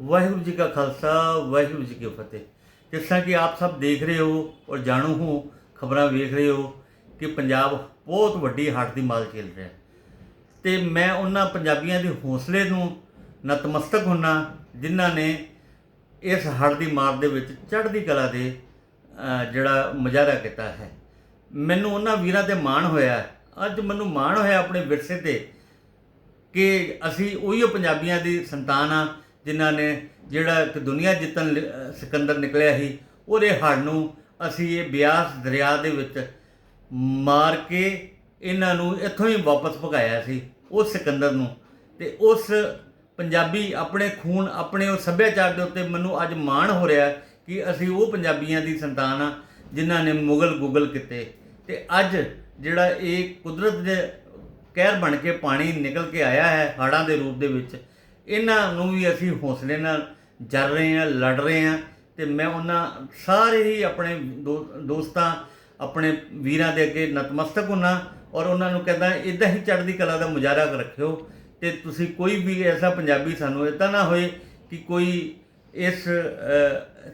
ਵਾਹਿਗੁਰੂ ਜੀ ਕਾ ਖਾਲਸਾ, ਵਾਹਿਗੁਰੂ ਜੀ ਕੀ ਫਤਿਹ। ਜਿਸ ਤਰ੍ਹਾਂ ਕਿ ਆਪ ਸਭ ਦੇਖ ਰਹੇ ਹੋ ਔਰ ਜਾਣੂ ਹੋ, ਖਬਰਾਂ ਵੇਖ ਰਹੇ ਹੋ ਕਿ ਪੰਜਾਬ ਬਹੁਤ ਵੱਡੀ ਹੱਟ ਦੀ ਮਾਲ ਚੱਲ ਰਿਹਾ ਹੈ। ਤੇ ਮੈਂ ਉਹਨਾਂ ਪੰਜਾਬੀਆਂ ਦੇ ਹੌਸਲੇ ਨੂੰ ਨਤਮਸਤਕ ਹੁੰਨਾ, ਜਿਨ੍ਹਾਂ ਨੇ ਇਸ ਹੜ੍ਹ ਦੀ ਮਾਰ ਦੇ ਵਿੱਚ ਚੜ੍ਹਦੀ ਕਲਾ ਦੇ ਜਿਹੜਾ ਮੁਜ਼ਾਹਰਾ ਕੀਤਾ ਹੈ। ਮੈਨੂੰ ਉਹਨਾਂ ਵੀਰਾਂ ਤੇ ਮਾਣ ਹੋਇਆ ਅੱਜ ਮੈਨੂੰ ਮਾਣ ਹੋਇਆ ਆਪਣੇ ਵਿਰਸੇ ਤੇ ਕਿ ਅਸੀਂ ਉਹੀ ਪੰਜਾਬੀਆਂ ਦੀ ਸੰਤਾਨ ਆ ਜਿਨ੍ਹਾਂ ਨੇ ਜਿਹੜਾ ਇੱਕ ਦੁਨੀਆ ਜਿੱਤਣ ਲ- ਅਹ, ਸਿਕੰਦਰ ਨਿਕਲਿਆ ਸੀ, ਉਹਦੇ ਹੜ ਨੂੰ ਅਸੀਂ ਇਹ ਬਿਆਸ ਦਰਿਆ ਦੇ ਵਿੱਚ ਮਾਰ ਕੇ ਇਹਨਾਂ ਨੂੰ ਇੱਥੋਂ ਹੀ ਵਾਪਸ ਭਗਾਇਆ ਸੀ, ਉਸ ਸਿਕੰਦਰ ਨੂੰ। ਤੇ ਉਸ ਪੰਜਾਬੀ ਆਪਣੇ ਖੂਨ, ਆਪਣੇ ਉਹ ਸੱਭਿਆਚਾਰ ਦੇ ਉੱਤੇ ਮੈਨੂੰ ਅੱਜ ਮਾਣ ਹੋ ਰਿਹਾ ਕਿ ਅਸੀਂ ਉਹ ਪੰਜਾਬੀਆਂ ਦੀ ਸੰਤਾਨ ਆ, ਜਿਨ੍ਹਾਂ ਨੇ ਮੁਗਲ ਗੁਗਲ ਕੀਤੇ। ਤੇ ਅੱਜ ਜਿਹੜਾ ਇਹ ਕੁਦਰਤ ਦੇ ਕਹਿਰ ਬਣ ਕੇ ਪਾਣੀ ਨਿਕਲ ਕੇ ਆਇਆ ਹੈ, ਹੜ੍ਹਾਂ ਦੇ ਰੂਪ ਦੇ ਵਿੱਚ ਇਹਨਾਂ ਨੂੰ ਵੀ ਅਸੀਂ ਹੌਸਲੇ ਨਾਲ ਜਰ ਰਹੇ ਹਾਂ, ਲੜ ਰਹੇ ਹਾਂ ਤੇ ਮੈਂ ਉਹਨਾਂ ਸਾਰੇ ਹੀ ਆਪਣੇ ਦੋ- ਦੋਸਤਾਂ, ਆਪਣੇ ਵੀਰਾਂ ਦੇ ਅੱਗੇ ਨਤਮਸਤਕ ਹੁੰਨਾ ਔਰ ਉਹਨਾਂ ਨੂੰ ਕਹਿੰਦਾ ਇਦਾਂ ਹੀ ਚੜ੍ਹਦੀ ਕਲਾ ਦਾ ਮੁਜ਼ਾਹਰਾ ਰੱਖਿਓ ਤੇ ਤੁਸੀਂ ਕੋਈ ਵੀ ਐਸਾ ਪੰਜਾਬੀ ਸਾਨੂੰ ਇਦਾਂ ਨਾ ਹੋਏ ਕਿ ਕੋਈ ਇਸ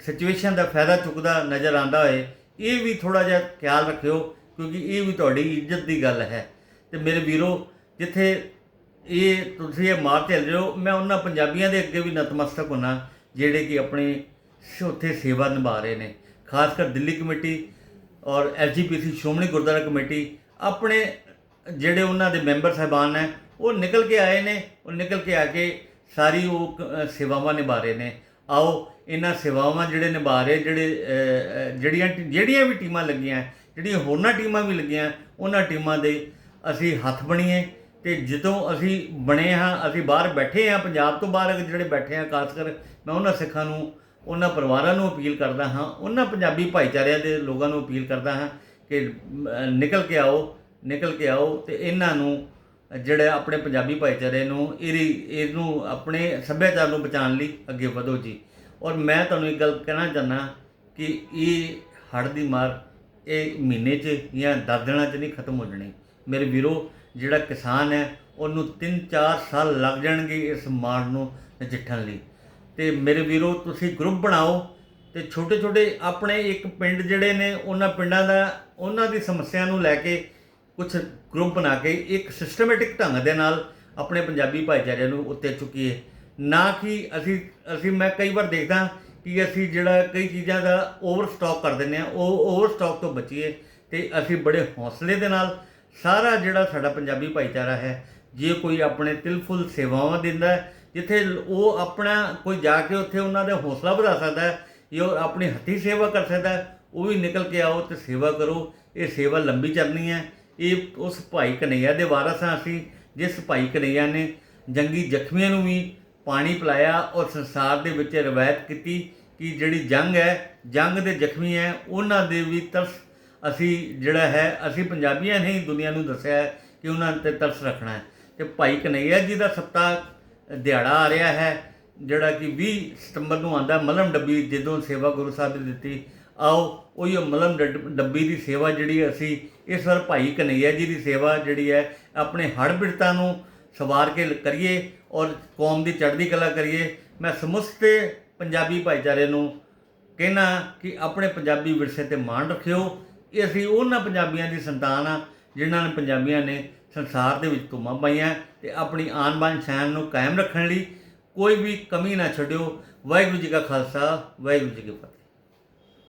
ਸਿਚੁਏਸ਼ਨ ਦਾ ਫਾਇਦਾ ਚੁੱਕਦਾ ਨਜ਼ਰ ਆਂਦਾ ਹੋਏ। ਇਹ ਵੀ ਥੋੜਾ ਜਿਹਾ ਖਿਆਲ ਰੱਖਿਓ ਕਿਉਂਕਿ ਇਹ ਵੀ ਤੁਹਾਡੀ ਇੱਜ਼ਤ ਦੀ ਗੱਲ ਹੈ। ਤੇ ਮੇਰੇ ਵੀਰੋ, ਜਿੱਥੇ ਇਹ ਤੁਸੀਂ ਇਹ ਮਾਰ ਝੱਲ ਰਹੇ ਹੋ। ਮੈਂ ਉਹਨਾਂ ਪੰਜਾਬੀਆਂ ਦੇ ਅੱਗੇ ਵੀ ਨਤਮਸਤਕ ਹੁੰਨਾ ਜਿਹੜੇ ਕਿ ਆਪਣੇ ਸ- ਉੱਥੇ ਸੇਵਾ ਨਿਭਾ ਰਹੇ ਨੇ। ਖਾਸ ਕਰ ਦਿੱਲੀ ਕਮੇਟੀ ਔਰ ਐਸਜੀਪੀਸੀ ਸ਼੍ਰੋਮਣੀ ਗੁਰਦੁਆਰਾ ਕਮੇਟੀ, ਆਪਣੇ ਜਿਹੜੇ ਉਹਨਾਂ ਦੇ ਮੈਂਬਰ ਸਾਹਿਬਾਨ ਨੇ, ਉਹ ਨਿਕਲ ਕੇ ਆਏ ਨੇ, ਉਹ ਨਿਕਲ ਕੇ ਆ ਕੇ ਸਾਰੀ ਉਹ ਸੇਵਾਵਾਂ ਨਿਭਾ ਰਹੇ ਨੇ। ਆਓ, ਇਹਨਾਂ ਸੇਵਾਵਾਂ ਜਿਹੜੇ ਨਿਭਾ ਰਹੇ, ਜਿਹੜੇ ਜਿਹੜੀਆਂ ਜਿਹੜੀਆਂ ਵੀ ਟੀਮਾਂ ਲੱਗੀਆਂ, ਜਿਹੜੀਆਂ ਹੋਰਨਾਂ ਟੀਮਾਂ ਵੀ ਲੱਗੀਆਂ, ਉਹਨਾਂ ਟੀਮਾਂ ਦੇ ਅਸੀਂ ਹੱਥ ਬਣੀਏ। ਤੇ ਜਦੋਂ ਅਸੀਂ ਬਣੇ ਹਾਂ, ਅਸੀਂ ਬਾਹਰ ਬੈਠੇ ਹਾਂ, ਪੰਜਾਬ ਤੋਂ ਬਾਹਰ ਜਿਹੜੇ ਬੈਠੇ ਹਾਂ, ਖਾਸ ਕਰ ਮੈਂ ਉਹਨਾਂ ਸਿੱਖਾਂ ਨੂੰ, ਉਹਨਾਂ ਪਰਿਵਾਰਾਂ ਨੂੰ ਅਪੀਲ ਕਰਦਾ ਹਾਂ, ਉਹਨਾਂ ਪੰਜਾਬੀ ਭਾਈਚਾਰਿਆਂ ਦੇ ਲੋਕਾਂ ਨੂੰ ਅਪੀਲ ਕਰਦਾ ਹਾਂ ਕਿ ਨਿਕਲ ਕੇ ਆਓ, ਨਿਕਲ ਕੇ ਆਓ ਤੇ ਇਹਨਾਂ ਨੂੰ, ਜਿਹੜਾ ਆਪਣੇ ਪੰਜਾਬੀ ਭਾਈਚਾਰੇ ਨੂੰ, ਇਹਦੀ, ਇਹਨੂੰ ਆਪਣੇ ਸੱਭਿਆਚਾਰ ਨੂੰ ਬਚਾਉਣ ਲਈ ਅੱਗੇ ਵਧੋ ਜੀ। ਔਰ ਮੈਂ ਤੁਹਾਨੂੰ ਇੱਕ ਗੱਲ ਕਹਿਣਾ ਚਾਹੁੰਦਾ ਕਿ ਇਹ ਹੜ੍ਹ ਦੀ ਮਾਰ ਇਹ ਮਹੀਨੇ 'ਚ ਜਾਂ 10 ਦਿਨਾਂ 'ਚ ਨਹੀਂ ਖਤਮ ਹੋ ਜਾਣੀ। ਮੇਰੇ ਵੀਰੋ ਜਿਹੜਾ ਕਿਸਾਨ ਹੈ, ਉਹਨੂੰ 3-4 ਸਾਲ ਲੱਗ ਜਾਣਗੇ ਇਸ ਮਾਰ ਨੂੰ ਨਜਿੱਠਣ ਲਈ। ਤੇ ਮੇਰੇ ਵੀਰੋ, ਤੁਸੀਂ ਗਰੁੱਪ ਬਣਾਓ ਤੇ ਛੋਟੇ ਛੋਟੇ ਆਪਣੇ ਇੱਕ ਪਿੰਡ ਜਿਹੜੇ ਨੇ, ਉਹਨਾਂ ਪਿੰਡਾਂ ਦਾ, ਉਹਨਾਂ ਦੀ ਸਮੱਸਿਆ ਨੂੰ ਲੈ ਕੇ ਕੁਝ ਗਰੁੱਪ ਬਣਾ ਕੇ ਇੱਕ ਸਿਸਟਮੈਟਿਕ ਢੰਗ ਦੇ ਨਾਲ ਆਪਣੇ ਪੰਜਾਬੀ ਭਾਈਚਾਰੇ ਨੂੰ ਉੱਤੇ ਚੁੱਕੀਏ। ਨਾ ਕਿ ਅਸੀਂ ਅਸੀਂ ਮੈਂ ਕਈ ਵਾਰ ਦੇਖਦਾ ਕਿ ਅਸੀਂ ਜਿਹੜਾ ਕਈ ਚੀਜ਼ਾਂ ਦਾ ਓਵਰ ਸਟਾਕ ਕਰ ਦਿੰਦੇ ਆ ਉਹ ਓਵਰ ਸਟਾਕ ਤੋਂ ਬਚੀਏ ਤੇ ਅਸੀਂ ਬੜੇ ਹੌਸਲੇ ਦੇ ਨਾਲ ਸਾਰਾ ਜਿਹੜਾ ਸਾਡਾ ਪੰਜਾਬੀ ਭਾਈਚਾਰਾ ਹੈ, ਜੇ ਕੋਈ ਆਪਣੇ ਤਿਲਫੁਲ ਸੇਵਾਵਾਂ ਦਿੰਦਾ ਜਿੱਥੇ ਉਹ ਆਪਣਾ ਕੋਈ ਜਾ ਕੇ ਉੱਥੇ ਉਹਨਾਂ ਦਾ ਹੌਸਲਾ ਵਧਾ ਸਕਦਾ ਹੈ, ਜਾਂ ਉਹ ਆਪਣੀ ਹੱਥੀਂ ਸੇਵਾ ਕਰ ਸਕਦਾ ਉਹ ਵੀ ਨਿਕਲ ਕੇ ਆਓ ਤੇ ਸੇਵਾ ਕਰੋ। ਇਹ ਸੇਵਾ ਲੰਬੀ ਚੱਲਣੀ ਹੈ। ਇਹ ਉਸ ਭਾਈ ਕਨਈਆ ਦੇ ਵਾਰਸ ਹਾਂ ਅਸੀਂ, ਜਿਸ ਭਾਈ ਕਨਈਆ ਨੇ ਜੰਗੀ ਜ਼ਖਮੀਆਂ ਨੂੰ ਵੀ ਪਾਣੀ ਪਿਲਾਇਆ ਔਰ ਸੰਸਾਰ ਦੇ ਵਿੱਚ ਰਵਾਇਤ ਕੀਤੀ ਕਿ ਜਿਹੜੀ ਜੰਗ ਹੈ, ਜੰਗ ਦੇ ਜ਼ਖਮੀ ਹੈ, ਉਹਨਾਂ ਦੇ ਵੀ ਤਰਸ ਅਸੀਂ ਜਿਹੜਾ ਹੈ, ਅਸੀਂ ਪੰਜਾਬੀਆਂ ਨੇ ਹੀ ਦੁਨੀਆ ਨੂੰ ਦੱਸਿਆ ਹੈ ਕਿ ਉਹਨਾਂ ਤੇ ਤਰਸ ਰੱਖਣਾ ਹੈ। ਤੇ ਭਾਈ ਕਨਈਆ ਜੀ ਦਾ ਸੱਤਾ ਦਿਹਾੜਾ ਆ ਰਿਹਾ ਹੈ, ਜਿਹੜਾ ਕਿ 20 ਸਤੰਬਰ ਨੂੰ ਆਂਦਾ ਮਲਮ ਡੱਬੀ ਜਦੋਂ ਸੇਵਾ ਗੁਰੂ ਸਾਹਿਬ ਨੇ ਦਿੱਤੀ। ਆਓ, ਉਹੀ ਮਲਮ ਡੱਬੀ ਦੀ ਸੇਵਾ ਜਿਹੜੀ ਅਸੀਂ, ਇਸ ਵਾਰ ਭਾਈ ਕਨਈਆ ਜੀ ਦੀ ਸੇਵਾ ਜਿਹੜੀ ਹੈ, ਆਪਣੇ ਹੜ ਬਿੜਤਾਂ ਨੂੰ ਸਵਾਰ ਕੇ ਕਰੀਏ ਔਰ ਕੌਮ ਦੀ ਚੜ੍ਹਦੀ ਕਲਾ ਕਰੀਏ। ਮੈਂ ਸਮੁੱਚੇ ਪੰਜਾਬੀ ਭਾਈਚਾਰੇ ਨੂੰ ਕਹਿਣਾ ਕਿ ਆਪਣੇ ਪੰਜਾਬੀ ਵਿਰਸੇ ਤੇ ਮਾਣ ਰੱਖਿਓ। ਇਹ ਅਸੀਂ ਉਹਨਾਂ ਪੰਜਾਬੀਆਂ ਦੀ ਸੰਤਾਨ ਆ, ਜਿਨ੍ਹਾਂ ਨੇ ਪੰਜਾਬੀਆਂ ਨੇ ਸੰਸਾਰ ਦੇ ਵਿੱਚ ਧੁੰਮਾਂ ਪਾਈਆਂ ਤੇ ਆਪਣੀ ਆਨ ਬਾਨ ਸ਼ਾਨ ਨੂੰ ਕਾਇਮ ਰੱਖਣ ਲਈ ਕੋਈ ਵੀ ਕਮੀ ਨਾ ਛੱਡਿਓ। ਵਾਹਿਗੁਰੂ ਜੀ ਕਾ ਖਾਲਸਾ, ਵਾਹਿਗੁਰੂ ਜੀ ਕੀ ਫਤਿਹ।